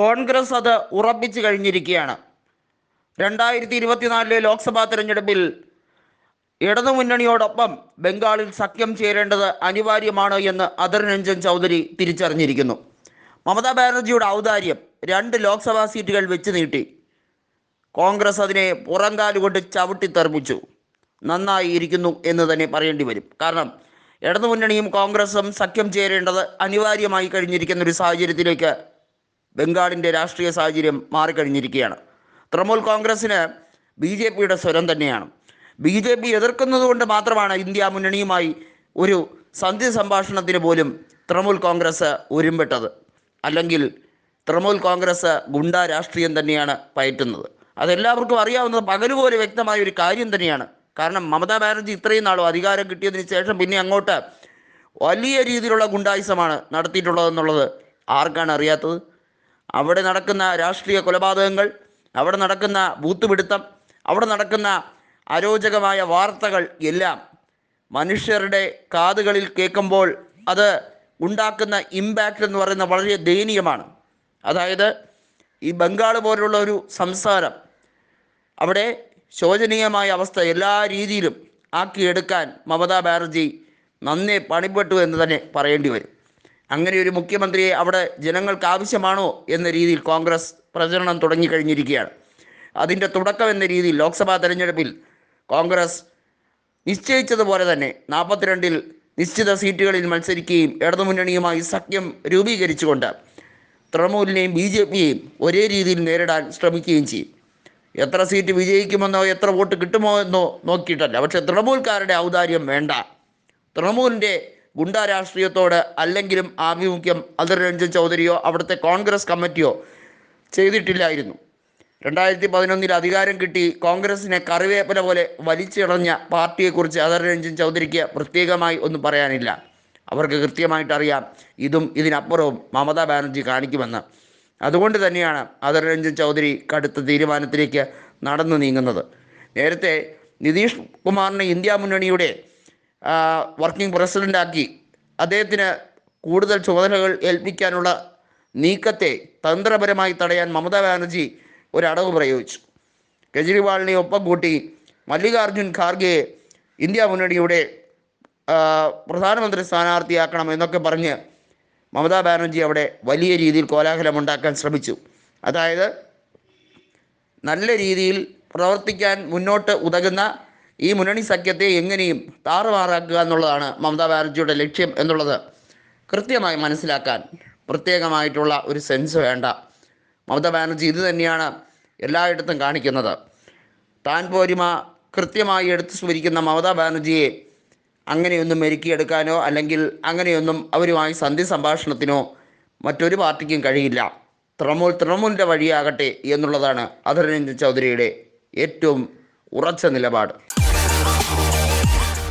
കോൺഗ്രസ് അത് ഉറപ്പിച്ചു കഴിഞ്ഞിരിക്കുകയാണ്. രണ്ടായിരത്തി ഇരുപത്തിനാലിലെ ലോക്സഭാ തെരഞ്ഞെടുപ്പിൽ ഇടതുമുന്നണിയോടൊപ്പം ബംഗാളിൽ സഖ്യം ചേരേണ്ടത് അനിവാര്യമാണ് എന്ന് അധർ രഞ്ജൻ ചൗധരി തിരിച്ചറിഞ്ഞിരിക്കുന്നു. മമതാ ബാനർജിയുടെ ഔദാര്യം രണ്ട് ലോക്സഭാ സീറ്റുകൾ വെച്ച് നീട്ടി. കോൺഗ്രസ് അതിനെ പുറങ്കാലുകൊണ്ട് ചവിട്ടി തെറിപ്പിച്ചു. നന്നായി ഇരിക്കുന്നു എന്ന് തന്നെ പറയേണ്ടി വരും. കാരണം ഇടതുമുന്നണിയും കോൺഗ്രസും സഖ്യം ചേരേണ്ടത് അനിവാര്യമായി കഴിഞ്ഞിരിക്കുന്ന ഒരു സാഹചര്യത്തിലേക്ക് ബംഗാളിന്റെ രാഷ്ട്രീയ സാഹചര്യം മാറിക്കഴിഞ്ഞിരിക്കുകയാണ്. തൃണമൂൽ കോൺഗ്രസ്സിന് ബി ജെ പിയുടെ സ്വരം തന്നെയാണ്. ബി ജെ പി എതിർക്കുന്നത് കൊണ്ട് മാത്രമാണ് ഇന്ത്യ മുന്നണിയുമായി ഒരു സന്ധി സംഭാഷണത്തിന് പോലും തൃണമൂൽ കോൺഗ്രസ് ഒരുമ്പെട്ടത്. അല്ലെങ്കിൽ തൃണമൂൽ കോൺഗ്രസ് ഗുണ്ട രാഷ്ട്രീയം തന്നെയാണ് പയറ്റുന്നത്. അതെല്ലാവർക്കും അറിയാവുന്നത് പകലുപോലെ വ്യക്തമായ ഒരു കാര്യം തന്നെയാണ്. കാരണം മമതാ ബാനർജി ഇത്രയും നാളും അധികാരം കിട്ടിയതിന് ശേഷം പിന്നെ അങ്ങോട്ട് വലിയ രീതിയിലുള്ള ഗുണ്ടായുസമാണ് നടത്തിയിട്ടുള്ളതെന്നുള്ളത് ആർക്കാണ് അറിയാത്തത്? അവിടെ നടക്കുന്ന രാഷ്ട്രീയ കൊലപാതകങ്ങൾ അവിടെ നടക്കുന്ന ബൂത്തുപിടുത്തം അവിടെ നടക്കുന്ന അരോചകമായ വാർത്തകൾ എല്ലാം മനുഷ്യരുടെ കാതുകളിൽ കേൾക്കുമ്പോൾ അത് ഉണ്ടാക്കുന്ന ഇമ്പാക്റ്റ് എന്ന് പറയുന്നത് വളരെ ദയനീയമാണ്. അതായത് ഈ ബംഗാൾ പോലുള്ള ഒരു സംസാരം അവിടെ ശോചനീയമായ അവസ്ഥ എല്ലാ രീതിയിലും ആക്കിയെടുക്കാൻ മമതാ ബാനർജി നന്നേ പണിപ്പെട്ടു എന്ന് തന്നെ പറയേണ്ടി വരും. അങ്ങനെ ഒരു മുഖ്യമന്ത്രിയെ അവിടെ ജനങ്ങൾക്ക് ആവശ്യമാണോ എന്ന രീതിയിൽ കോൺഗ്രസ് പ്രചരണം തുടങ്ങിക്കഴിഞ്ഞിരിക്കുകയാണ്. അതിന്റെ തുടക്കം എന്ന രീതിയിൽ ലോക്സഭാ തെരഞ്ഞെടുപ്പിൽ കോൺഗ്രസ് നിശ്ചയിച്ചതുപോലെ തന്നെ നാൽപ്പത്തിരണ്ടിൽ നിശ്ചിത സീറ്റുകളിൽ മത്സരിക്കുകയും ഇടതുമുന്നണിയുമായി സഖ്യം രൂപീകരിച്ചുകൊണ്ട് തൃണമൂലിനെയും ബി ജെ പിയെയും ഒരേ രീതിയിൽ നേരിടാൻ ശ്രമിക്കുകയും ചെയ്യും. എത്ര സീറ്റ് വിജയിക്കുമെന്നോ എത്ര വോട്ട് കിട്ടുമോ എന്നോ നോക്കിയിട്ടല്ല. പക്ഷേ തൃണമൂൽക്കാരുടെ ഔദാര്യം വേണ്ട. തൃണമൂലിന്റെ ഗുണ്ടാ രാഷ്ട്രീയത്തോട് അല്ലെങ്കിലും ആഭിമുഖ്യം അതിർ രഞ്ജൻ ചൗധരിയോ അവിടുത്തെ കോൺഗ്രസ് കമ്മിറ്റിയോ ചെയ്തിട്ടില്ലായിരുന്നു. രണ്ടായിരത്തി പതിനൊന്നിൽ അധികാരം കിട്ടി കോൺഗ്രസിനെ കറിവേപ്പല പോലെ വലിച്ചിടഞ്ഞ പാർട്ടിയെക്കുറിച്ച് അധർ രഞ്ജൻ ചൗധരിക്ക് പ്രത്യേകമായി ഒന്നും പറയാനില്ല. അവർക്ക് കൃത്യമായിട്ടറിയാം ഇതും ഇതിനപ്പുറവും മമതാ ബാനർജി കാണിക്കുമെന്ന്. അതുകൊണ്ട് തന്നെയാണ് അധർ രഞ്ജൻ ചൗധരി കടുത്ത തീരുമാനത്തിലേക്ക് നടന്നു നീങ്ങുന്നത്. നേരത്തെ നിതീഷ് കുമാറിന് ഇന്ത്യ മുന്നണിയുടെ വർക്കിംഗ് പ്രസിഡന്റാക്കി അദ്ദേഹത്തിന് കൂടുതൽ ചുമതലകൾ ഏൽപ്പിക്കാനുള്ള നീക്കത്തെ തന്ത്രപരമായി തടയാൻ മമതാ ബാനർജി ഒരടവ് പ്രയോഗിച്ചു. കെജ്രിവാളിനെ ഒപ്പം കൂട്ടി മല്ലികാർജുൻ ഖാർഗെയെ ഇന്ത്യ മുന്നണിയുടെ പ്രധാനമന്ത്രി സ്ഥാനാർത്ഥിയാക്കണം എന്നൊക്കെ പറഞ്ഞ് മമതാ ബാനർജി അവിടെ വലിയ രീതിയിൽ കോലാഹലം ഉണ്ടാക്കാൻ ശ്രമിച്ചു. അതായത് നല്ല രീതിയിൽ പ്രവർത്തിക്കാൻ മുന്നോട്ട് ഉതകുന്ന ഈ മുന്നണി സഖ്യത്തെ എങ്ങനെയും താറുമാറാക്കുക എന്നുള്ളതാണ് മമതാ ബാനർജിയുടെ ലക്ഷ്യം എന്നുള്ളത് കൃത്യമായി മനസ്സിലാക്കാൻ പ്രത്യേകമായിട്ടുള്ള ഒരു സെൻസ് വേണ്ട. മമതാ ബാനർജി ഇത് തന്നെയാണ് എല്ലായിടത്തും കാണിക്കുന്നത്. താൻ പോരിമ കൃത്യമായി എടുത്തു സ്മരിക്കുന്ന മമതാ ബാനർജിയെ അങ്ങനെയൊന്നും മെരുക്കിയെടുക്കാനോ അല്ലെങ്കിൽ അങ്ങനെയൊന്നും അവരുമായി സന്ധി സംഭാഷണത്തിനോ മറ്റൊരു പാർട്ടിക്കും കഴിയില്ല. തൃണമൂൽ തൃണമൂലിന്റെ വഴിയാകട്ടെ എന്നുള്ളതാണ് അധരഞ്ജൻ ചൗധരിയുടെ ഏറ്റവും ഉറച്ച നിലപാട്.